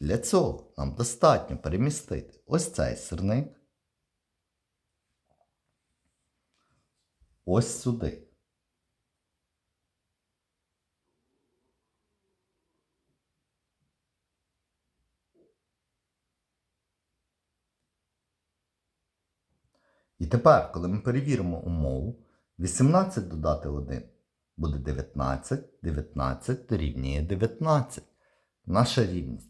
Для цього нам достатньо перемістити ось цей сирник ось сюди. І тепер, коли ми перевіримо умову, 18 додати 1 буде 19, 19 дорівнює 19. Наша рівність